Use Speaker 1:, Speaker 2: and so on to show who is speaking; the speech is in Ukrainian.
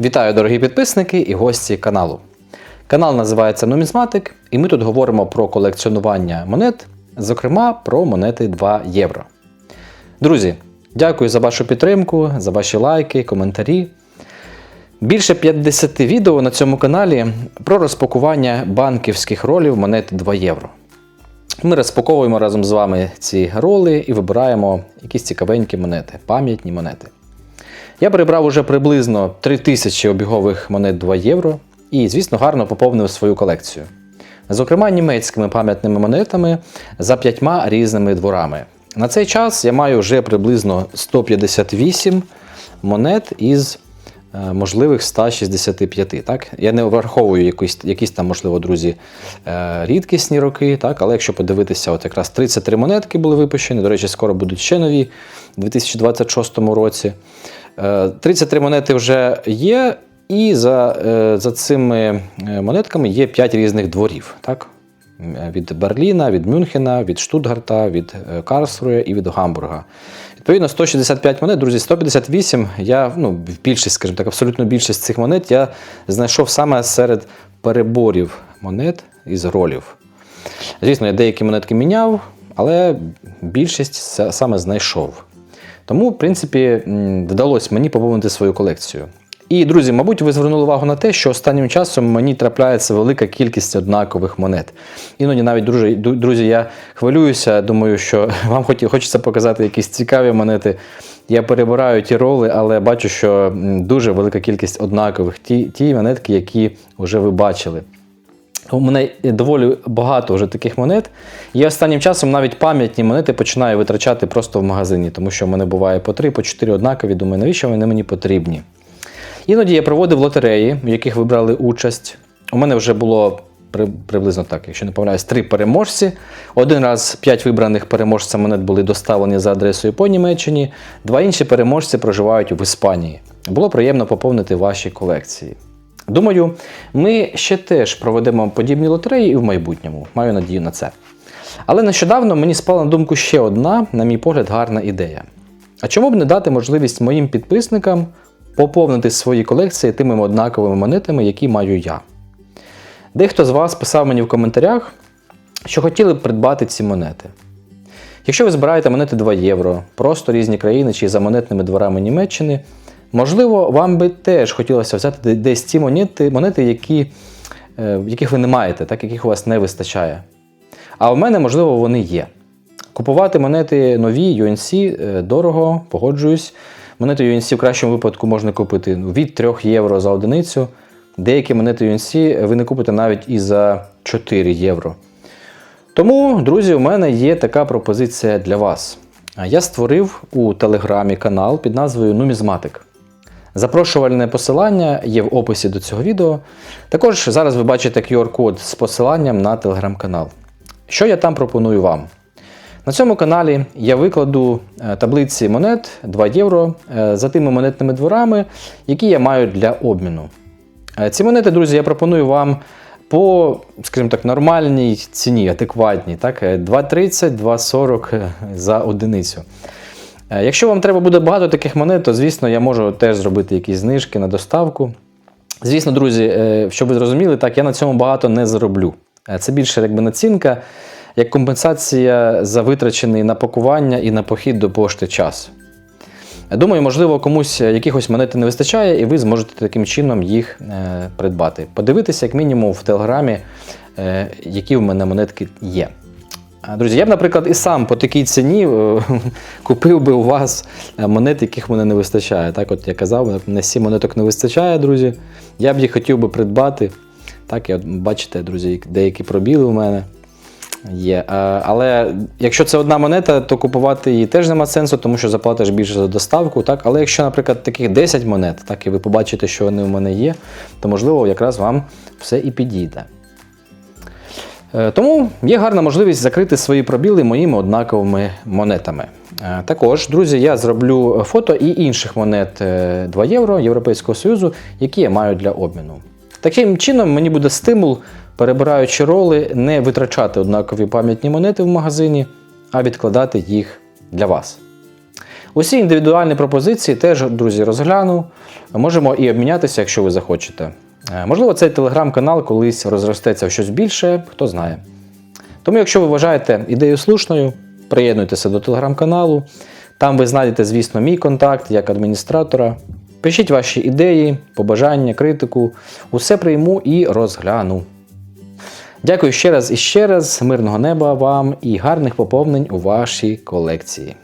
Speaker 1: Вітаю, дорогі підписники і гості каналу. Канал називається Нумізматик, і ми тут говоримо про колекціонування монет, зокрема про монети 2 євро. Друзі, дякую за вашу підтримку, за ваші лайки, коментарі. Більше 50 відео на цьому каналі про розпакування банківських ролів монет 2 євро. Ми розпаковуємо разом з вами ці роли і вибираємо якісь цікавенькі монети, пам'ятні монети. Я прибрав уже приблизно 3000 обігових монет 2 євро і, звісно, гарно поповнив свою колекцію. Зокрема, німецькими пам'ятними монетами за п'ятьма різними дворами. На цей час я маю вже приблизно 158 монет із е, можливих 165. Так? Я не враховую якісь, якісь там, можливо, друзі, е, рідкісні роки, так? але якщо подивитися, от якраз 33 монетки були випущені, до речі, скоро будуть ще нові у 2026 році. Е, 33 монети вже є, і за, е, за цими е, монетками є 5 різних дворів. Так? Е, Від Берліна, від Мюнхена, від Штутгарта, від е, Карлсруя і від Гамбурга. Відповідно, 165 монет, друзі, 158. Я ну, більшість, скажімо так, абсолютно більшість цих монет я знайшов саме серед переборів монет із ролів. Звісно, я деякі монетки міняв, але більшість саме знайшов. Тому, в принципі, вдалося мені поповнити свою колекцію. І, друзі, мабуть, ви звернули увагу на те, що останнім часом мені трапляється велика кількість однакових монет. Іноді навіть, друзі, друзі, я хвилююся, думаю, що вам хочеться показати якісь цікаві монети. Я перебираю ті роли, але бачу, що дуже велика кількість однакових, ті, ті монетки, які вже ви бачили. У мене доволі багато вже таких монет. Я останнім часом навіть пам'ятні монети починаю витрачати просто в магазині, тому що в мене буває по 3, по 4 однакові. Думаю, навіщо вони мені потрібні? Іноді я проводив лотереї, в яких ви брали участь. У мене вже було при- приблизно так, якщо не помиляюсь, три переможці. Один раз п'ять вибраних переможців монет були доставлені за адресою по Німеччині, два інші переможці проживають в Іспанії. Було приємно поповнити ваші колекції. Думаю, ми ще теж проведемо подібні лотереї і в майбутньому. Маю надію на це. Але нещодавно мені спала на думку ще одна, на мій погляд, гарна ідея. А чому б не дати можливість моїм підписникам поповнити свої колекції тими однаковими монетами, які маю я? Дехто з вас писав мені в коментарях, що хотіли б придбати ці монети. Якщо ви збираєте монети 2 євро, просто різні країни чи за монетними дворами Німеччини, можливо, вам би теж хотілося взяти десь ті монети, монети які, е, яких ви не маєте, так, яких у вас не вистачає. А у мене, можливо, вони є. Купувати монети нові UNC е, дорого, погоджуюсь. Монети UNC в кращому випадку можна купити ну, від 3 євро за одиницю. Деякі монети UNC ви не купите навіть і за 4 євро. Тому, друзі, у мене є така пропозиція для вас. Я створив у телеграмі канал під назвою Нумізматик. Запрошувальне посилання є в описі до цього відео. Також зараз ви бачите QR-код з посиланням на телеграм-канал. Що я там пропоную вам? На цьому каналі я викладу е, таблиці монет 2 євро е, за тими монетними дворами, які я маю для обміну. Е, Ці монети, друзі, я пропоную вам по, скажімо так, нормальній ціні, адекватній, так? е, 2,30, 2,40 е, за одиницю. Е, Якщо вам треба буде багато таких монет, то звісно я можу теж зробити якісь знижки на доставку. Звісно, друзі, е, щоб ви зрозуміли, так, я на цьому багато не зароблю. Е, Це більше якби націнка, як компенсація за витрачений на пакування і на похід до пошти час. Думаю, можливо, комусь якихось монет не вистачає, і ви зможете таким чином їх придбати. Подивитися, як мінімум, в телеграмі, які в мене монетки є. Друзі, я б, наприклад, і сам по такій ціні е, купив би у вас е, монет, яких мене не вистачає. Так, от я казав, мене 7 монеток не вистачає, друзі. Я б їх хотів би придбати. Так, і бачите, друзі, деякі пробіли у мене є. Е, Але якщо це одна монета, то купувати її теж нема сенсу, тому що заплатиш більше за доставку. Так? Але якщо, наприклад, таких 10 монет, так, і ви побачите, що вони у мене є, то можливо якраз вам все і підійде. Е, Тому є гарна можливість закрити свої пробіли моїми однаковими монетами. Е, Також, друзі, я зроблю фото і інших монет е, 2 євро Європейського Союзу, які я маю для обміну. Таким чином, мені буде стимул, перебираючи роли, не витрачати однакові пам'ятні монети в магазині, а відкладати їх для вас. Усі індивідуальні пропозиції теж, друзі, розгляну. Можемо і обмінятися, якщо ви захочете. Е, Можливо, цей телеграм-канал колись розростеться в щось більше, хто знає. Тому, якщо ви вважаєте ідею слушною, приєднуйтеся до телеграм-каналу. Там ви знайдете, звісно, мій контакт як адміністратора. Пишіть ваші ідеї, побажання, критику. Усе прийму і розгляну. Дякую ще раз і ще раз. Мирного неба вам і гарних поповнень у вашій колекції.